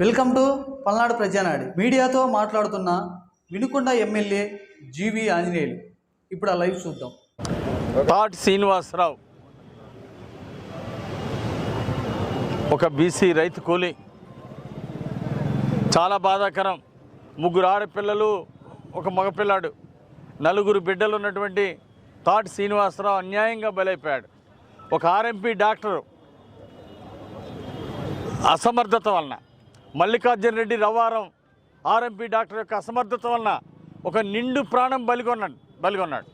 Welcome to Palnadu ప్రజానాడి మీడియాతో మాట్లాడుతున్న Vinukonda MLA జీవి ఆంజనేయులు. ఇప్పుడు ఆ లైవ్ చూద్దాం. తాటి శ్రీనివాసరావు. ఒక బీసీ రైతు కూలి. చాలా బాధాకరం. ముగ్గురు ఆడపిల్లలు ఒక మగపిల్లాడు. నలుగురు బిడ్డలు ఉన్నటువంటి తాటి శ్రీనివాసరావు అన్యాయంగా బలైపోయాడు. ఒక ఆర్ఎంపీ డాక్టరు. అసమర్థత వలన. మల్లికార్జున రెడ్డి రవారం ఆర్ఎంపీ డాక్టర్ యొక్క అసమర్థత వలన ఒక నిండు ప్రాణం బలిగొన్నాడు బలిగొన్నాడు.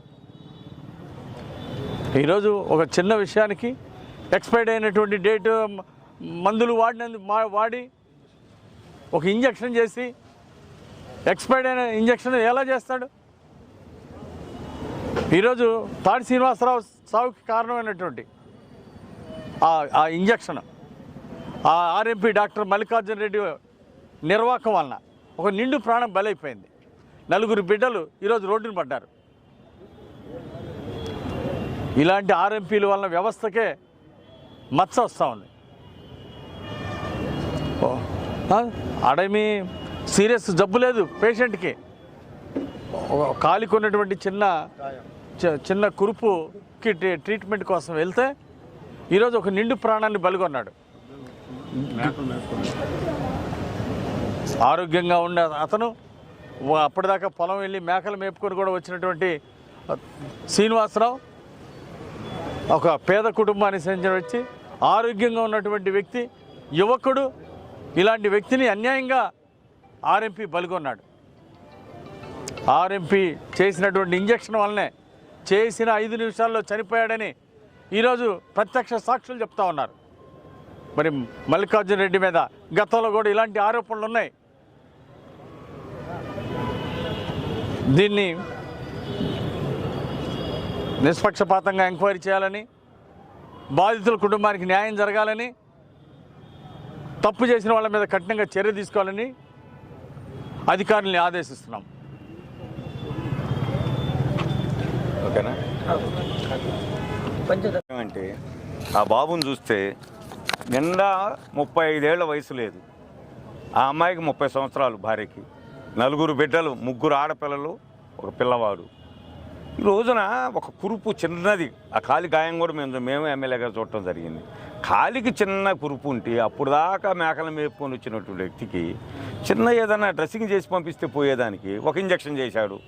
ఈరోజు ఒక చిన్న విషయానికి ఎక్స్పైర్డ్ అయినటువంటి డేట్ మందులు వాడినందు మా- వాడి ఒక ఇంజక్షన్ చేసి ఎక్స్పైర్డ్ అయిన ఇంజక్షన్ ఎలా చేస్తాడు? ఈరోజు తాడి శ్రీనివాసరావు సావుకి కారణమైనటువంటి ఆ- ఆ ఇంజక్షన్ ఆ ఆర్ఎంపీ డాక్టర్ మల్లికార్జున రెడ్డి నిర్వాహకం వలన ఒక నిండు ప్రాణం బలైపోయింది. నలుగురు బిడ్డలు ఈరోజు రోడ్డును పడ్డారు. ఇలాంటి ఆర్ఎంపీల వలన వ్యవస్థకే మచ్చ వస్తూ ఉంది. అడమి సీరియస్ జబ్బు లేదు పేషెంట్కి. కాలికొన్నటువంటి కాలికి ఉన్నటువంటి చిన్న చి- చిన్న కురుపుకి ట్రీట్మెంట్ కోసం వెళ్తే ఈరోజు ఒక నిండు ప్రాణాన్ని బలిగొన్నాడు. ఆరోగ్యంగా ఉన్న అతను అప్పటిదాకా పొలం వెళ్ళి మేకలు మేపుకొని కూడా వచ్చినటువంటి శ్రీనివాసరావు ఒక పేద కుటుంబానికి చెందిన వచ్చి ఆరోగ్యంగా ఉన్నటువంటి వ్యక్తి యువకుడు ఇలాంటి వ్యక్తిని అన్యాయంగా ఆర్ఎంపీ బలిగొన్నాడు. ఆర్ఎంపీ చేసినటువంటి ఇంజక్షన్ వల్లనే చేసిన ఐదు నిమిషాల్లో చనిపోయాడని ఈరోజు ప్రత్యక్ష సాక్షులు చెప్తా ఉన్నారు. మరి మల్లికార్జున రెడ్డి మీద గతంలో కూడా ఇలాంటి ఆరోపణలు ఉన్నాయి. దీన్ని నిష్పక్షపాతంగా ఎంక్వైరీ చేయాలని బాధితుల కుటుంబానికి న్యాయం జరగాలని తప్పు చేసిన వాళ్ళ మీద కఠినంగా చర్య తీసుకోవాలని అధికారుల్ని ఆదేశిస్తున్నాం. ఓకేనా? అంటే ఆ బాబుని చూస్తే నిండా ముప్పై ఐదేళ్ళ వయసు లేదు. ఆ అమ్మాయికి ముప్పై సంవత్సరాలు భార్యకి. నలుగురు బిడ్డలు ముగ్గురు ఆడపిల్లలు ఒక పిల్లవాడు. ఈ రోజున ఒక కురుపు చిన్నది ఆ కాలి గాయం కూడా మేము మేము ఎమ్మెల్యే గారు చూడటం జరిగింది. కాలికి చిన్న కురుపు ఉంటే అప్పుడు దాకా మేకలు మేపుకొని వచ్చినటువంటి వ్యక్తికి చిన్న ఏదైనా డ్రెస్సింగ్ చేసి పంపిస్తే పోయేదానికి ఒక ఇంజక్షన్ చేశాడు.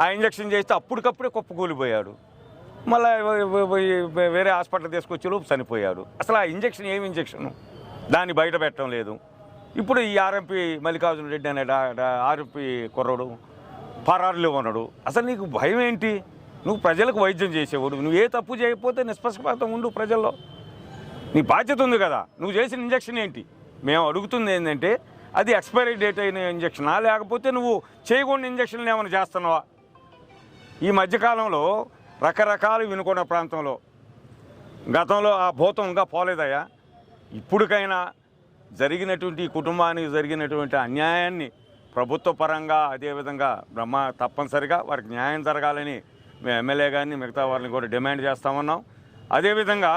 ఆ ఇంజక్షన్ చేస్తే అప్పటికప్పుడే కుప్పకూలిపోయాడు. మళ్ళీ వేరే హాస్పిటల్ తీసుకొచ్చి లోపు చనిపోయాడు. అసలు ఆ ఇంజక్షన్ ఏమి ఇంజక్షన్? దాన్ని బయట పెట్టడం లేదు. ఇప్పుడు ఈ ఆర్ఎంపీ మల్లికార్జున రెడ్డి అనే ఆర్ఎంపీ కుర్రడు పరారులో ఉన్నాడు. అసలు నీకు భయం ఏంటి? నువ్వు ప్రజలకు వైద్యం చేసేవాడు. నువ్వు ఏ తప్పు చేయకపోతే నిష్పక్షపాతం ఉండు ప్రజల్లో. నీ బాధ్యత ఉంది కదా. నువ్వు చేసిన ఇంజక్షన్ ఏంటి? మేము అడుగుతుంది ఏంటంటే అది ఎక్స్పైరీ డేట్ అయిన ఇంజక్షనా? లేకపోతే నువ్వు చేయకుండా ఇంజక్షన్లు ఏమైనా చేస్తున్నావా? ఈ మధ్యకాలంలో రకరకాలు వినుకున్న ప్రాంతంలో. గతంలో ఆ భూతం ఇంకా పోలేదయ్యా. ఇప్పటికైనా జరిగినటువంటి కుటుంబానికి జరిగినటువంటి అన్యాయాన్ని ప్రభుత్వ పరంగా అదేవిధంగా బ్రహ్మ తప్పనిసరిగా వారికి న్యాయం జరగాలని మేము ఎమ్మెల్యే గారిని మిగతా వారిని కూడా డిమాండ్ చేస్తామన్నాం అదేవిధంగా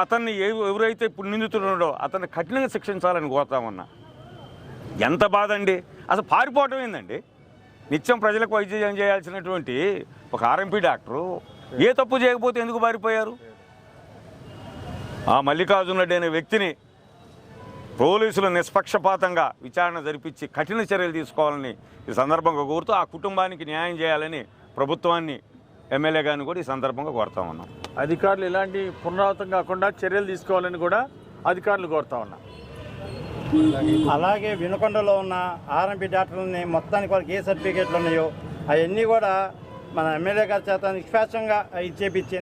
అతన్ని ఎవరైతే ఇప్పుడు నిందితున్నాడో అతన్ని కఠినంగా శిక్షించాలని కోరుతామన్నా ఎంత బాధ అండి అసలు పారిపోవటం ఏందండి? నిత్యం ప్రజలకు వైద్యం చేయాల్సినటువంటి ఒక ఆర్ఎంపీ డాక్టరు ఏ తప్పు చేయకపోతే ఎందుకు పారిపోయారు ఆ మల్లికార్జున రెడ్డి అనే వ్యక్తిని పోలీసులు నిష్పక్షపాతంగా విచారణ జరిపించి కఠిన చర్యలు తీసుకోవాలని ఈ సందర్భంగా కోరుతూ ఆ కుటుంబానికి న్యాయం చేయాలని ప్రభుత్వాన్ని ఎమ్మెల్యే గారిని కూడా ఈ సందర్భంగా కోరుతా ఉన్నాం. అధికారులు ఇలాంటి పునరావృతం కాకుండా చర్యలు తీసుకోవాలని కూడా అధికారులు కోరుతా ఉన్నాం అలాగే వినుకొండలో ఉన్న ఆర్ఎంపీ డాక్టర్లని మొత్తానికి వాళ్ళకి ఏ సర్టిఫికేట్లు ఉన్నాయో అవన్నీ కూడా మన ఎమ్మెల్యే గారి చేత నిష్పాక్షంగా ఇచ్చేపించి